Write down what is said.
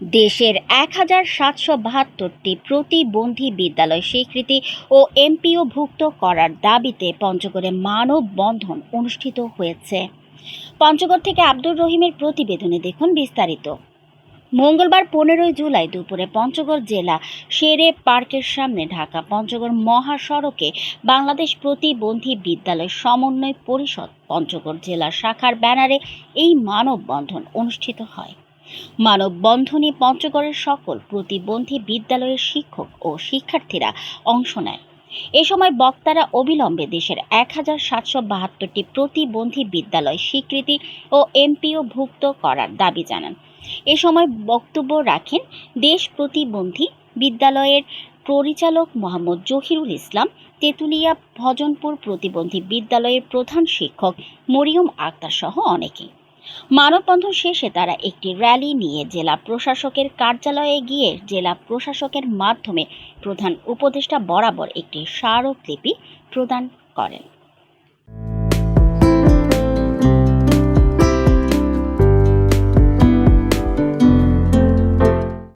দেশের এক হাজার সাতশো বাহাত্তরটি প্রতিবন্ধী বিদ্যালয় স্বীকৃতি ও এমপিওভুক্ত করার দাবিতে পঞ্চগড়ে মানববন্ধন অনুষ্ঠিত হয়েছে। পঞ্চগড় থেকে আব্দুর রহিমের প্রতিবেদনে দেখুন বিস্তারিত। মঙ্গলবার পনেরোই জুলাই দুপুরে পঞ্চগড় জেলা শেরে পার্কের সামনে ঢাকা পঞ্চগড় মহাসড়কে বাংলাদেশ প্রতিবন্ধী বিদ্যালয় সমন্বয় পরিষদ পঞ্চগড় জেলা শাখার ব্যানারে এই মানববন্ধন অনুষ্ঠিত হয়। মানববন্ধনে পঞ্চগড়ের সকল প্রতিবন্ধী বিদ্যালয়ের শিক্ষক ও শিক্ষার্থীরা অংশ নেয়। এ সময় বক্তারা অবিলম্বে দেশের এক হাজার সাতশো বাহাত্তরটি প্রতিবন্ধী বিদ্যালয় স্বীকৃতি ও এমপিও ভুক্ত করার দাবি জানান। এ সময় বক্তব্য রাখেন দেশ প্রতিবন্ধী বিদ্যালয়ের পরিচালক মোহাম্মদ জহিরুল ইসলাম, তেঁতুলিয়া ভজনপুর প্রতিবন্ধী বিদ্যালয়ের প্রধান শিক্ষক মরিয়ম আক্তার সহ অনেকে মানববন্ধন শেষে তারা একটি র্যালি নিয়ে জেলা প্রশাসকের কার্যালয়ে গিয়ে জেলা প্রশাসকের মাধ্যমে প্রধান উপদেষ্টা বরাবর একটি স্মারকলিপি প্রদান করেন।